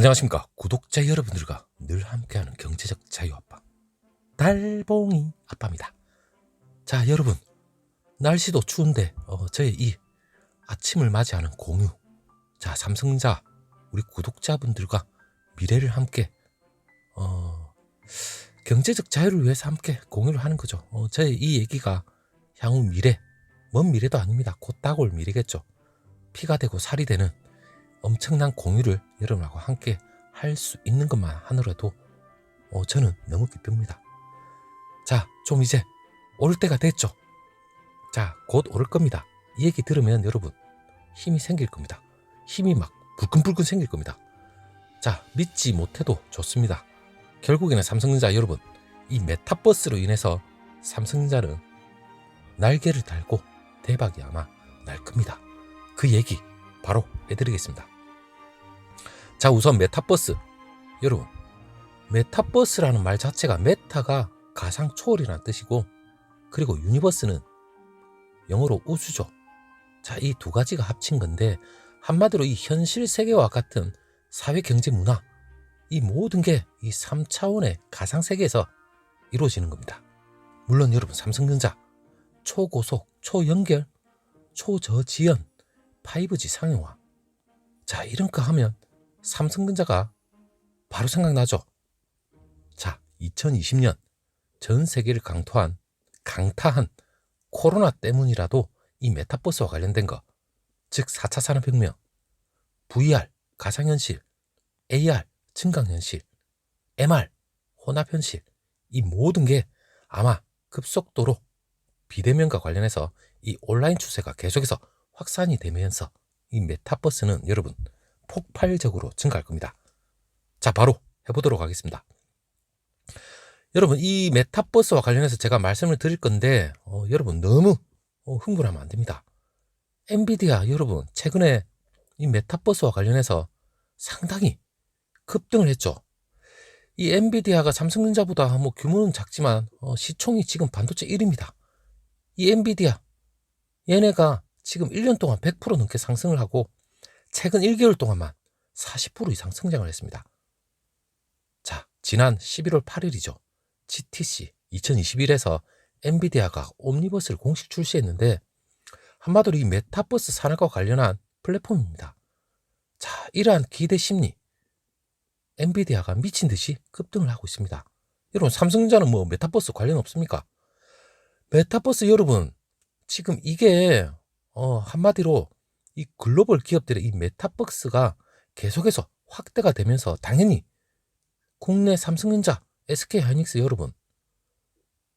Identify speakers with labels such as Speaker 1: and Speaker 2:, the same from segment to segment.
Speaker 1: 안녕하십니까 구독자 여러분들과 늘 함께하는 경제적 자유 아빠 달봉이 아빠입니다. 자 여러분 날씨도 추운데 어, 저의 이 아침을 맞이하는 공유 자 삼성자 우리 구독자분들과 미래를 함께 어, 경제적 자유를 위해서 함께 공유를 하는 거죠. 어, 저의 이 얘기가 향후 미래 먼 미래도 아닙니다. 곧 다가올 미래겠죠. 피가 되고 살이 되는 엄청난 공유를 여러분하고 함께 할 수 있는 것만 하느라도 어, 저는 너무 기쁩니다. 자, 좀 이제 올 때가 됐죠. 자, 곧 오를 겁니다. 이 얘기 들으면 여러분 힘이 생길 겁니다. 힘이 막 불끈불끈 생길 겁니다. 자, 믿지 못해도 좋습니다. 결국에는 삼성전자 여러분, 이 메타버스로 인해서 삼성전자는 날개를 달고 대박이 아마 날 겁니다. 그 얘기 바로 해드리겠습니다. 자, 우선 메타버스. 여러분, 메타버스라는 말 자체가 메타가 가상 초월이라는 뜻이고, 그리고 유니버스는 영어로 우주죠. 자, 이 두 가지가 합친 건데, 한마디로 이 현실 세계와 같은 사회, 경제, 문화, 이 모든 게 이 3차원의 가상 세계에서 이루어지는 겁니다. 물론 여러분, 삼성전자, 초고속, 초연결, 초저지연, 5G 상용화. 자, 이런 거 하면 삼성전자가 바로 생각나죠. 자, 2020년 전 세계를 강토한, 강타한 코로나 때문이라도 이 메타버스와 관련된 거, 즉 4차 산업혁명, VR, 가상현실, AR, 증강현실, MR, 혼합현실, 이 모든 게 아마 급속도로 비대면과 관련해서 이 온라인 추세가 계속해서 확산이 되면서 이 메타버스는 여러분 폭발적으로 증가할 겁니다. 자, 바로 해보도록 하겠습니다. 여러분, 이 메타버스와 관련해서 제가 말씀을 드릴 건데, 어, 여러분 너무 어, 흥분하면 안 됩니다. 엔비디아 여러분, 최근에 이 메타버스와 관련해서 상당히 급등을 했죠. 이 엔비디아가 삼성전자보다 뭐 규모는 작지만 어, 시총이 지금 반도체 1위입니다. 이 엔비디아 얘네가 지금 1년 동안 100% 넘게 상승을 하고 최근 1개월 동안만 40% 이상 성장을 했습니다. 자, 지난 11월 8일이죠. GTC 2021에서 엔비디아가 옴니버스를 공식 출시했는데 한마디로 이 메타버스 산업과 관련한 플랫폼입니다. 자, 이러한 기대 심리 엔비디아가 미친 듯이 급등을 하고 있습니다. 여러분 삼성전자는 뭐 메타버스 관련 없습니까? 메타버스 여러분 지금 이게 어, 한마디로 이 글로벌 기업들의 이 메타버스가 계속해서 확대가 되면서 당연히 국내 삼성전자, SK 하이닉스 여러분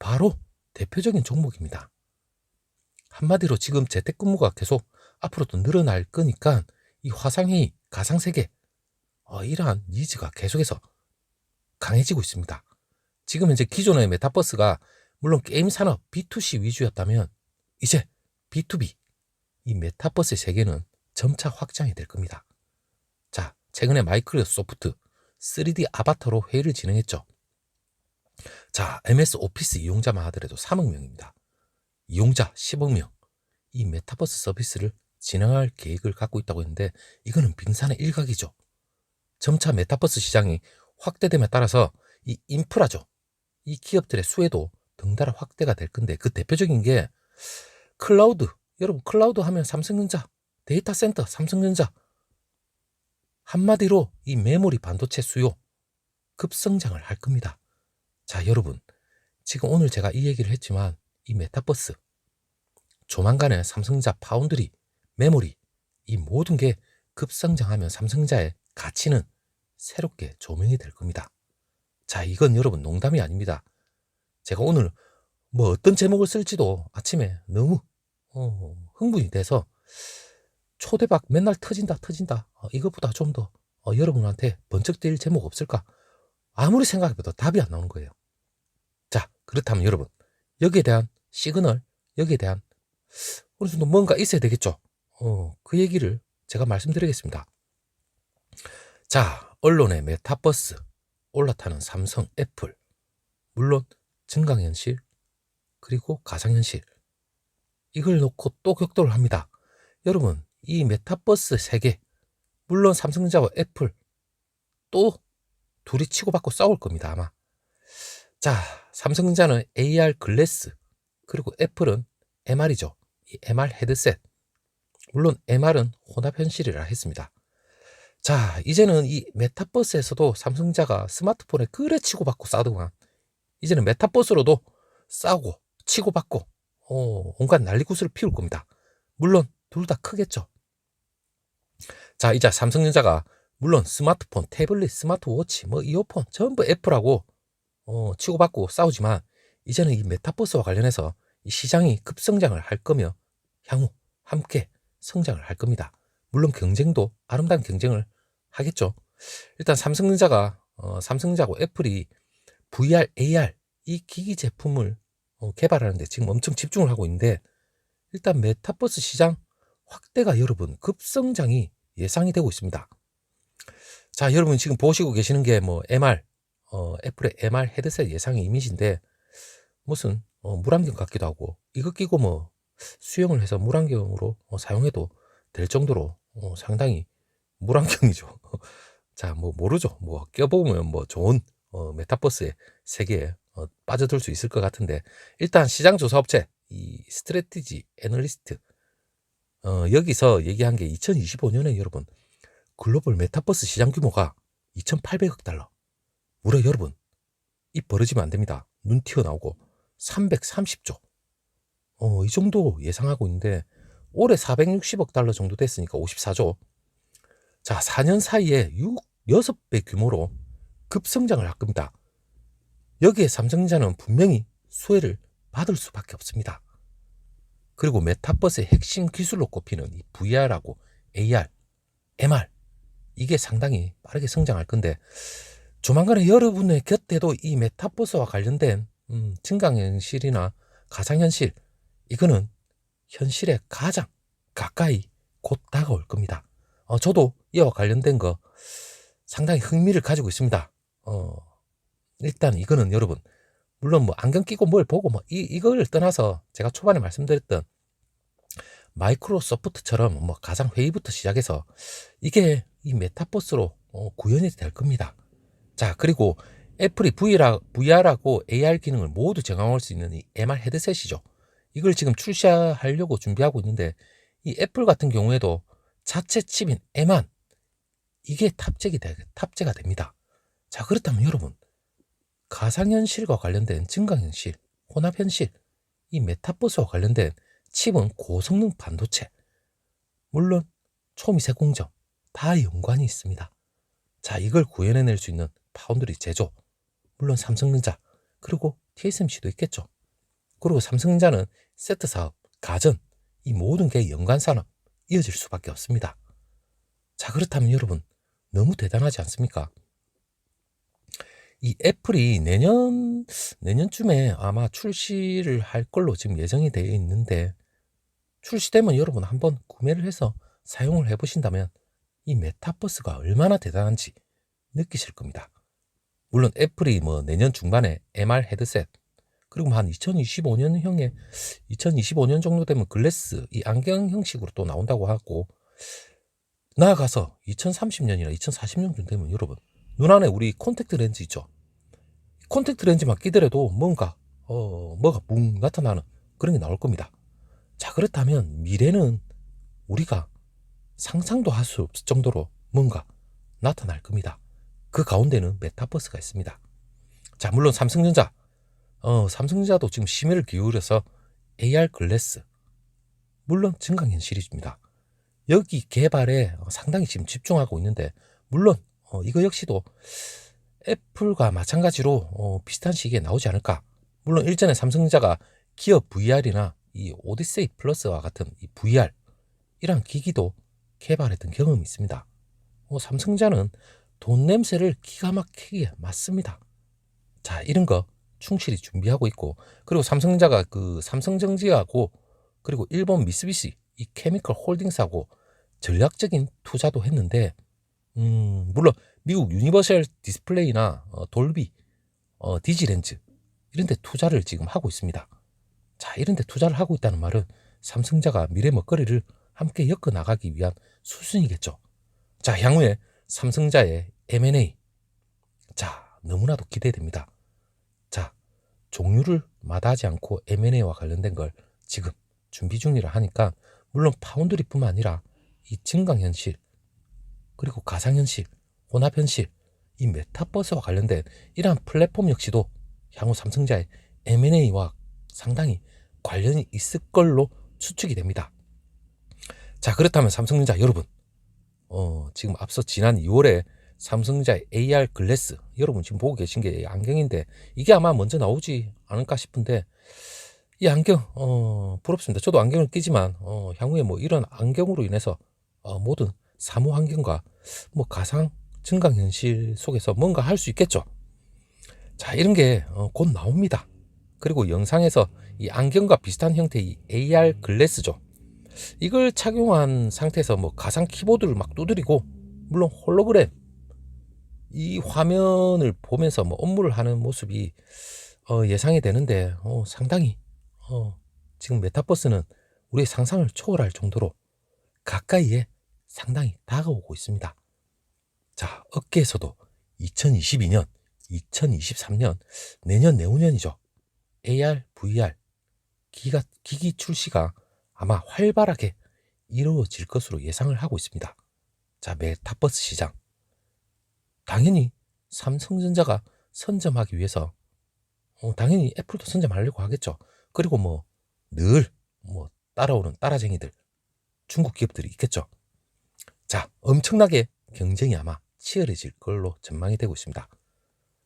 Speaker 1: 바로 대표적인 종목입니다. 한마디로 지금 재택근무가 계속 앞으로도 늘어날 거니까 이 화상회의, 가상세계 어, 이러한 니즈가 계속해서 강해지고 있습니다. 지금 현재 기존의 메타버스가 물론 게임 산업 B2C 위주였다면 이제 B2B 이 메타버스 세계는 점차 확장이 될 겁니다. 자, 최근에 마이크로소프트 3D 아바타로 회의를 진행했죠. 자, MS 오피스 이용자만 하더라도 3억 명입니다. 이용자 10억 명. 이 메타버스 서비스를 진행할 계획을 갖고 있다고 했는데 이거는 빙산의 일각이죠. 점차 메타버스 시장이 확대됨에 따라서 이 인프라죠. 이 기업들의 수혜도 덩달아 확대가 될 건데 그 대표적인 게 클라우드. 여러분 클라우드 하면 삼성전자, 데이터 센터 삼성전자. 한마디로 이 메모리 반도체 수요 급성장을 할 겁니다. 자, 여러분. 지금 오늘 제가 이 얘기를 했지만 이 메타버스 조만간에 삼성전자 파운드리, 메모리 이 모든 게 급성장하면 삼성자의 가치는 새롭게 조명이 될 겁니다. 자, 이건 여러분 농담이 아닙니다. 제가 오늘 뭐 어떤 제목을 쓸지도 아침에 너무 어, 흥분이 돼서 초대박 맨날 터진다 터진다 어, 이것보다 좀 더 어, 여러분한테 번쩍 뛸 제목 없을까? 아무리 생각해봐도 답이 안 나오는 거예요. 자 그렇다면 여러분 여기에 대한 시그널 여기에 대한 어느 정도 뭔가 있어야 되겠죠. 어, 그 얘기를 제가 말씀드리겠습니다. 자 언론의 메타버스 올라타는 삼성, 애플 물론 증강현실 그리고 가상현실 이걸 놓고 또 격돌을 합니다. 여러분, 이 메타버스 세계, 물론 삼성전자와 애플, 또 둘이 치고받고 싸울 겁니다 아마. 자 삼성전자는 AR 글래스 그리고 애플은 MR이죠. 이 MR 헤드셋. 물론 MR은 혼합 현실이라 했습니다. 자 이제는 이 메타버스에서도 삼성자가 스마트폰에 그래 치고받고 싸우더만 이제는 메타버스로도 싸우고 치고받고 어, 온갖 난리구슬을 피울 겁니다. 물론 둘 다 크겠죠. 자 이제 삼성전자가 물론 스마트폰, 태블릿, 스마트워치, 뭐 이어폰 전부 애플하고 어, 치고받고 싸우지만 이제는 이 메타버스와 관련해서 이 시장이 급성장을 할 거며 향후 함께 성장을 할 겁니다. 물론 경쟁도 아름다운 경쟁을 하겠죠. 일단 삼성전자가 어, 삼성전자하고 애플이 VR, AR 이 기기 제품을 어, 개발하는데 지금 엄청 집중을 하고 있는데 일단 메타버스 시장 확대가 여러분 급성장이 예상이 되고 있습니다. 자, 여러분 지금 보시고 계시는 게 뭐 MR, 어, 애플의 MR 헤드셋 예상의 이미지인데 무슨 어, 물안경 같기도 하고 이거 끼고 뭐 수영을 해서 물안경으로 어, 사용해도 될 정도로 어, 상당히 물안경이죠. 자, 뭐 모르죠. 뭐 껴보면 뭐 좋은 어, 메타버스의 세계에 어, 빠져들 수 있을 것 같은데 일단 시장 조사 업체 이 스트레티지 애널리스트 어, 여기서 얘기한 게 2025년에 여러분 글로벌 메타버스 시장 규모가 2,800억 달러. 무려 여러분 입 벌어지면 안 됩니다. 눈 튀어나오고 330조. 어, 이 정도 예상하고 있는데 올해 460억 달러 정도 됐으니까 54조. 자, 4년 사이에 6, 6배 규모로 급성장을 할 겁니다. 여기에 삼성전자는 분명히 수혜를 받을 수밖에 없습니다. 그리고 메타버스의 핵심 기술로 꼽히는 이 VR하고 AR, MR 이게 상당히 빠르게 성장할 건데 조만간에 여러분의 곁에도 이 메타버스와 관련된 음, 증강현실이나 가상현실 이거는 현실에 가장 가까이 곧 다가올 겁니다. 어, 저도 이와 관련된 거 상당히 흥미를 가지고 있습니다. 어, 일단 이거는 여러분 물론 뭐 안경 끼고 뭘 보고 뭐 이, 이걸 떠나서 제가 초반에 말씀드렸던 마이크로소프트처럼 뭐 가상 회의부터 시작해서 이게 이 메타버스로 어, 구현이 될 겁니다. 자 그리고 애플이 VR, VR하고 AR 기능을 모두 제공할 수 있는 이 MR 헤드셋이죠. 이걸 지금 출시하려고 준비하고 있는데 이 애플 같은 경우에도 자체 칩인 M1 이게 탑재가 됩니다. 자 그렇다면 여러분 가상현실과 관련된 증강현실, 혼합현실, 이 메타버스와 관련된 칩은 고성능 반도체, 물론 초미세 공정 다 연관이 있습니다. 자, 이걸 구현해낼 수 있는 파운드리 제조, 물론 삼성전자, 그리고 TSMC도 있겠죠. 그리고 삼성전자는 세트 사업, 가전, 이 모든 게 연관 산업 이어질 수밖에 없습니다. 자, 그렇다면 여러분, 너무 대단하지 않습니까? 이 애플이 내년, 내년쯤에 아마 출시를 할 걸로 지금 예정이 되어 있는데, 출시되면 여러분 한번 구매를 해서 사용을 해 보신다면 이 메타버스가 얼마나 대단한지 느끼실 겁니다. 물론 애플이 뭐 내년 중반에 MR 헤드셋 그리고 뭐한 2025년형에 2025년 정도 되면 글래스 이 안경 형식으로 또 나온다고 하고 나아가서 2030년이나 2040년 되면 여러분 눈 안에 우리 콘택트 렌즈 있죠. 콘택트 렌즈만 끼더라도 뭔가 어 뭐가 뭉 나타나는 그런 게 나올 겁니다. 자 그렇다면 미래는 우리가 상상도 할 수 없을 정도로 뭔가 나타날 겁니다. 그 가운데는 메타버스가 있습니다. 자, 물론 삼성전자, 어, 삼성전자도 지금 심혈을 기울여서 AR 글래스, 물론 증강현실입니다. 여기 개발에 상당히 지금 집중하고 있는데, 물론 어, 이거 역시도 애플과 마찬가지로 어, 비슷한 시기에 나오지 않을까. 물론 일전에 삼성전자가 기어 VR이나 이 오디세이 플러스와 같은 이 VR 이런 기기도 개발했던 경험이 있습니다. 어, 삼성자는 돈 냄새를 기가 막히게 맡습니다. 자, 이런 거 충실히 준비하고 있고, 그리고 삼성자가 그 삼성전지하고, 그리고 일본 미쓰비시, 이 케미컬 홀딩스하고 전략적인 투자도 했는데, 음, 물론 미국 유니버셜 디스플레이나 어, 돌비, 어, 디지렌즈, 이런 데 투자를 지금 하고 있습니다. 자, 이런 데 투자를 하고 있다는 말은 삼성자가 미래 먹거리를 함께 엮어 나가기 위한 수순이겠죠. 자, 향후에 삼성자의 M&A 자, 너무나도 기대됩니다. 자, 종류를 마다하지 않고 M&A와 관련된 걸 지금 준비 중이라 하니까 물론 파운드리뿐만 아니라 이 증강현실 그리고 가상현실, 혼합현실, 이 메타버스와 관련된 이러한 플랫폼 역시도 향후 삼성자의 M&A와 상당히 관련이 있을 걸로 추측이 됩니다. 자, 그렇다면 삼성전자 여러분, 어, 지금 앞서 지난 2월에 삼성전자의 AR 글래스, 여러분 지금 보고 계신 게 안경인데 이게 아마 먼저 나오지 않을까 싶은데 이 안경, 어, 부럽습니다. 저도 안경을 끼지만 어, 향후에 뭐 이런 안경으로 인해서 어, 모든 사무 환경과 뭐 가상 증강 현실 속에서 뭔가 할 수 있겠죠. 자, 이런 게 곧 나옵니다. 그리고 영상에서 이 안경과 비슷한 형태의 이 AR 글래스죠. 이걸 착용한 상태에서 뭐 가상 키보드를 막 두드리고 물론 홀로그램 이 화면을 보면서 뭐 업무를 하는 모습이 어, 예상이 되는데 어, 상당히 어, 지금 메타버스는 우리의 상상을 초월할 정도로 가까이에 상당히 다가오고 있습니다. 자, 업계에서도 2022년, 2023년, 내년, 내후년이죠. AR, VR, 기가, 기기 출시가 아마 활발하게 이루어질 것으로 예상을 하고 있습니다. 자, 메타버스 시장. 당연히 삼성전자가 선점하기 위해서 어, 당연히 애플도 선점하려고 하겠죠. 그리고 뭐 늘 뭐 따라오는 따라쟁이들 중국 기업들이 있겠죠. 자, 엄청나게 경쟁이 아마 치열해질 걸로 전망이 되고 있습니다.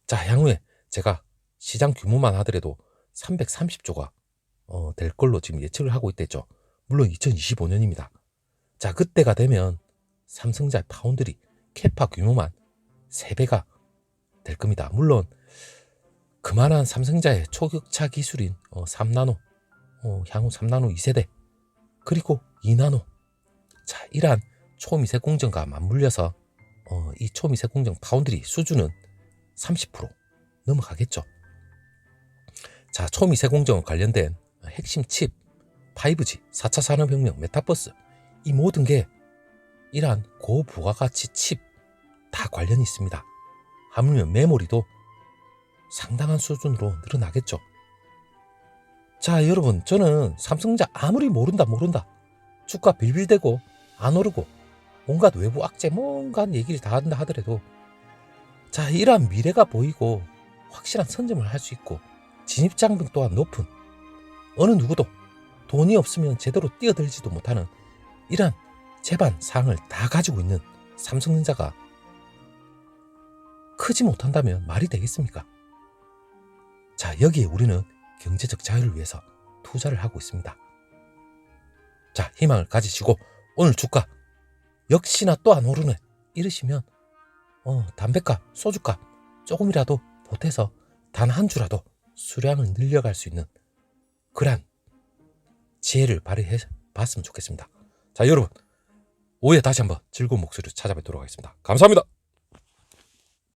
Speaker 1: 자, 향후에 제가 시장 규모만 하더라도 330조가 어, 될 걸로 지금 예측을 하고 있댔죠. 물론 2025년입니다. 자, 그때가 되면 삼성자 파운드리 캐파 규모만 3배가 될 겁니다. 물론 그만한 삼성자의 초격차 기술인 어, 3나노, 어, 향후 3나노 2세대, 그리고 2나노. 자, 이러한 초미세 공정과 맞물려서 어, 이 초미세 공정 파운드리 수준은 30% 넘어가겠죠. 자, 초미세 공정 관련된 핵심 칩, 5G, 4차 산업혁명, 메타버스 이 모든 게 이러한 고부가가치 칩 다 관련이 있습니다. 하물며 메모리도 상당한 수준으로 늘어나겠죠. 자, 여러분, 저는 삼성자 아무리 모른다 모른다 주가 빌빌대고 안 오르고 온갖 외부 악재 뭔가 얘기를 다 한다 하더라도 자, 이러한 미래가 보이고 확실한 선점을 할 수 있고 진입장벽 또한 높은 어느 누구도 돈이 없으면 제대로 뛰어들지도 못하는 이러한 재반 사항을 다 가지고 있는 삼성전자가 크지 못한다면 말이 되겠습니까? 자, 여기에 우리는 경제적 자유를 위해서 투자를 하고 있습니다. 자, 희망을 가지시고 오늘 주가 역시나 또 안 오르네 이러시면 어, 담배값, 소주값 조금이라도 보태서 단 한 주라도 수량을 늘려갈 수 있는 그러한 지혜를 발휘해 봤으면 좋겠습니다. 자, 여러분 오후에 다시 한번 즐거운 목소리로 찾아뵙도록 하겠습니다. 감사합니다.